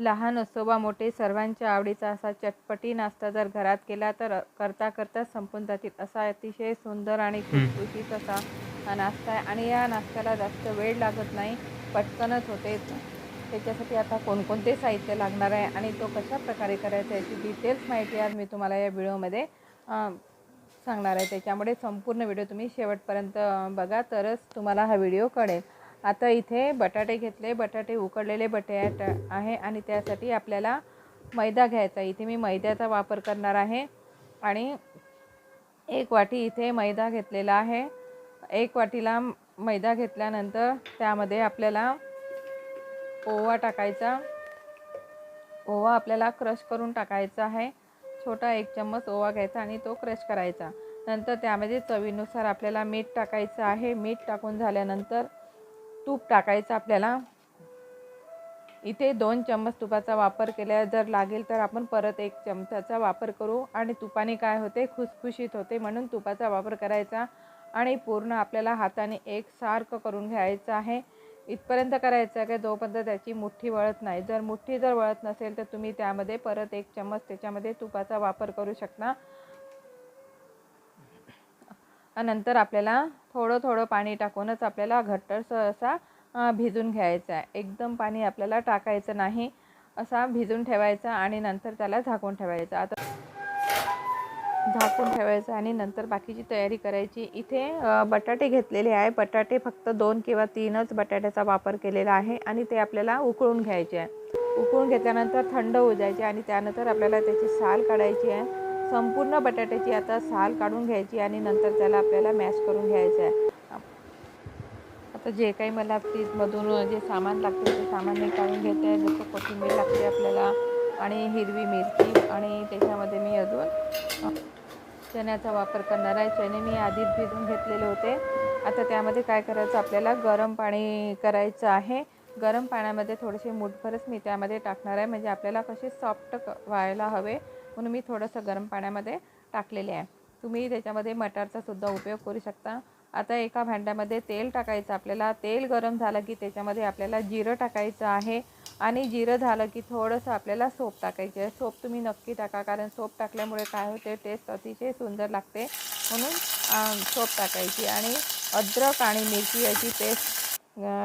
लहान असो वा मोठे सर्वांच्या आवडीचा असा चटपटी नाश्ता जर घरात केला तर करता करता संपून जातील. असा अतिशय सुंदर आणि खुशखुशीत असा हा नाश्ता आहे. आणि या नाश्त्याला जास्त वेळ लागत नाही पटकनच होते. त्याच्यासाठी आता कोणकोणते साहित्य लागणार आहे आणि तो कशा प्रकारे करायचा याची डिटेल्स माहिती आज मी तुम्हाला या व्हिडिओमध्ये सांगणार आहे. त्याच्यामुळे संपूर्ण व्हिडिओ तुम्ही शेवटपर्यंत बघा तरच तुम्हाला हा व्हिडिओ कळेल. आता इथे बटाटे घेतले बटाटे उकडलेले बटाट आहे आणि त्यासाठी आपल्याला मैदा घ्यायचा. इथे मी मैद्याचा वापर करणार आहे आणि एक वाटी इथे मैदा घेतलेला आहे. एक वाटीला मैदा घेतल्यानंतर त्यामध्ये आपल्याला ओवा टाकायचा. ओवा आपल्याला क्रश करून टाकायचा आहे. छोटा एक चम्मच ओवा घ्यायचा आणि तो क्रश करायचा. नंतर त्यामध्ये चवीनुसार आपल्याला मीठ टाकायचं आहे. मीठ टाकून झाल्यानंतर तूप टाकायचं आपल्याला. इथे दोन चम्मच तुपाचा वापर केला जर लागेल तर आपण परत एक चमचाचा वापर करू. आणि तुपाने काय होते? खुसखुशीत होते म्हणून तुपाचा वापर करायचा आणि पूर्ण आपल्याला हाताने एकसारखं करून घ्यायचं आहे. इथपर्यंत करायचं आहे की जोपर्यंत त्याची मुठ्ठी वळत नाही. जर मुठ्ठी जर वळत नसेल तर तुम्ही त्यामध्ये परत एक चम्मच त्याच्यामध्ये तुपाचा वापर करू शकता. नंतर आपल्याला थोडं थोडं पाणी टाकूनच आपल्याला घट्टसर असा भिजून घ्यायचा आहे. एकदम पाणी आपल्याला टाकायचं नाही. असा भिजून ठेवायचा आणि नंतर त्याला झाकून ठेवायचं. आता झाकून ठेवायचं आणि नंतर बाकीची तयारी करायची. इथे बटाटे घेतलेले आहे. बटाटे फक्त दोन किंवा तीनच बटाट्याचा वापर केलेला आहे आणि ते आपल्याला उकळून घ्यायचे आहे. उकळून घेतल्यानंतर थंड होऊ जायचे आणि त्यानंतर आपल्याला त्याची साल काढायची आहे. संपूर्ण बटाट्याची आता साल काढून घ्यायची आणि नंतर त्याला आपल्याला मॅश करून घ्यायचं आहे. आता जे काही मला फ्रीजमधून जे सामान लागतं ते सामान मी काढून घेते. आहे जसं कोथिंबीर लागते आपल्याला आणि हिरवी मिरची आणि त्याच्यामध्ये मी अजून चण्याचा वापर करणार आहे. चणे मी आधीच भिजून घेतलेले होते. आता त्यामध्ये काय करायचं आपल्याला गरम पाणी करायचं आहे. गरम पाण्यामध्ये थोडेसे मुठभरच मी त्यामध्ये टाकणार आहे. म्हणजे आपल्याला कसे सॉफ्ट क व्हायला हवे. म्हणून मी थोडंसं गरम पाण्यामध्ये टाकलेले आहे. तुम्ही त्याच्यामध्ये मटारचा सुद्धा उपयोग करू शकता. आता एका भांड्यामध्ये तेल टाकायचं आपल्याला तेल गरम झालं की त्याच्यामध्ये आपल्याला जिरं टाकायचं आहे आणि जिरं झालं की थोडंसं आपल्याला सोप टाकायचं आहे. सोप तुम्ही नक्की टाका कारण सोप टाकल्यामुळे काय होते टेस्ट अतिशय सुंदर लागते. म्हणून सोप टाकायची आणि अद्रक आणि मिरची याची पेस्ट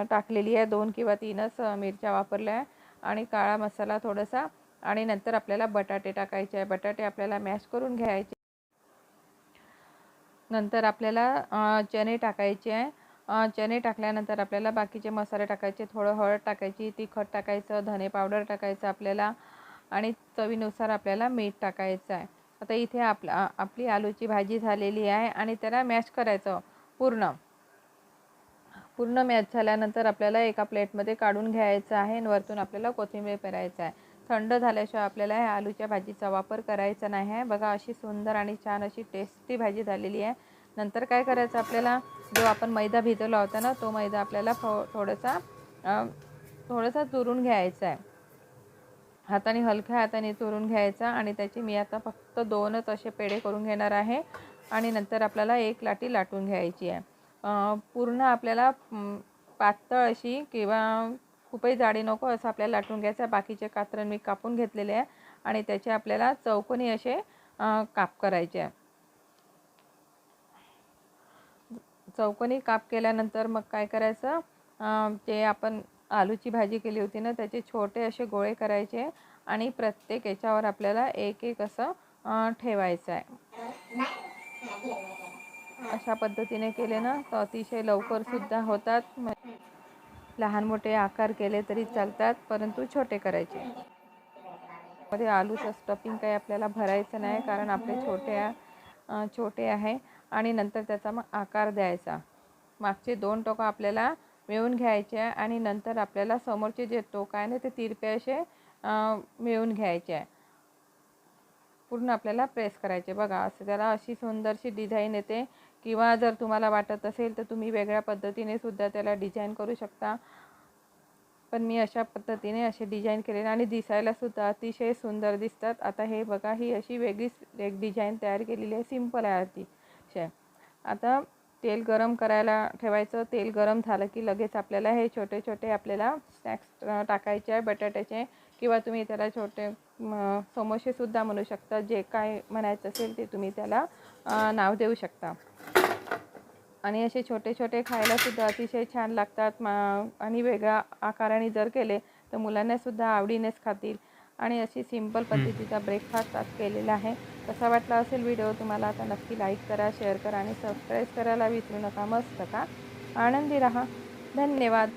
टाकलेली आहे. दोन किंवा तीनच मिरच्या वापरल्या आहे. आणि काळा मसाला थोडासा आणि नंतर आपल्याला बटाटे टाकायचे आहे. बटाटे आपल्याला मॅश करून घ्यायचे नंतर आपल्याला चणे टाकायचे आहे. चणे टाकल्यानंतर आपल्याला बाकीचे मसाले टाकायचे थोडं हळद टाकायची तिखट टाकायचं धने पावडर टाकायचं आपल्याला आणि चवीनुसार आपल्याला मीठ टाकायचं आहे. आता इथे आपला आपली आलूची भाजी झालेली आहे आणि त्याला मॅश करायचं पूर्ण. पूर्ण मॅच झाल्यानंतर आपल्याला एका प्लेटमध्ये काढून घ्यायचं आहे आणि वरतून आपल्याला कोथिंबीर पेरायचं आहे. थंड झाल्याशिवाय आपल्याला ह्या आलूच्या भाजीचा वापर करायचा नाही आहे. बघा अशी सुंदर आणि छान अशी टेस्टी भाजी झालेली आहे. नंतर काय करायचं आपल्याला? जो आपण मैदा भिजवला होता ना तो मैदा आपल्याला थो थोडासा थोडासा चुरून घ्यायचा आहे. हाताने हलक्या हाताने चुरून घ्यायचा आणि त्याची मी आता फक्त दोनच असे पेढे करून घेणार आहे. आणि नंतर आपल्याला एक लाटी लाटून घ्यायची आहे. पूर्ण आपल्याला पातळ अशी किंवा खूपही जाडी नको असं आपल्याला लाटून घ्यायचं आहे. बाकीचे कात्रण मी कापून घेतलेले आहे आणि त्याचे आपल्याला चौकोनी असे काप करायचे आहे. चौकोनी काप केल्यानंतर मग काय करायचं? जे आपण आलूची भाजी केली होती ना त्याचे छोटे असे गोळे करायचे आणि प्रत्येक याच्यावर आपल्याला एक एक असं ठेवायचं आहे. अशा पद्धतीने केले ना तर अतिशय लवकर सुद्धा होतात. लहान मोठे आकार केले तरी चालतात परंतु छोटे करायचे. मध्ये आलूचं स्टफिंग काही आपल्याला भरायचं नाही कारण आपले छोटे छोटे आहे आणि नंतर त्याचा मग आकार द्यायचा. मागचे दोन टोकं आपल्याला मिळून घ्यायचे आहे आणि नंतर आपल्याला समोरचे जे टोक आहे ना ते तिरपे असे मिळून घ्यायचे. आहे पूर्ण आपल्याला प्रेस करायचे. बघा असं त्याला अशी सुंदरशी डिझाईन येते. किंवा जर तुम्हाला वाटत असेल तर तुम्ही वेगळ्या पद्धतीने सुद्धा त्याला डिझाईन करू शकता. पण मी अशा पद्धतीने असे डिझाईन केलेले आणि दिसायला सुद्धा अतिशय सुंदर दिसतात. आता हे बघा ही अशी वेगळीच एक डिझाईन तयार केलेली आहे. सिंपल आहे अतिशय. आता तेल गरम करायला ठेवायचं. तेल गरम झालं की लगेच आपल्याला हे छोटे छोटे आपल्याला स्नॅक्स टाकायचे आहे बटाट्याचे किंवा तुम्ही त्याला छोटे समोसेसुद्धा म्हणू शकता. जे काय म्हणायचं असेल ते तुम्ही त्याला नाव देऊ शकता. आणि असे छोटे छोटे खायलासुद्धा अतिशय छान लागतात. मा आणि वेगळ्या आकाराने जर केले तर मुलांनासुद्धा आवडीनेच खातील. आणि अशी सिंपल पद्धतीचा ब्रेकफास्ट आज केलेला आहे. कसा वाटला असेल व्हिडिओ तुम्हाला आता नक्की लाईक करा शेअर करा आणि सबस्क्राईब करायला विसरू नका. मस्त का? आनंदी राहा. धन्यवाद.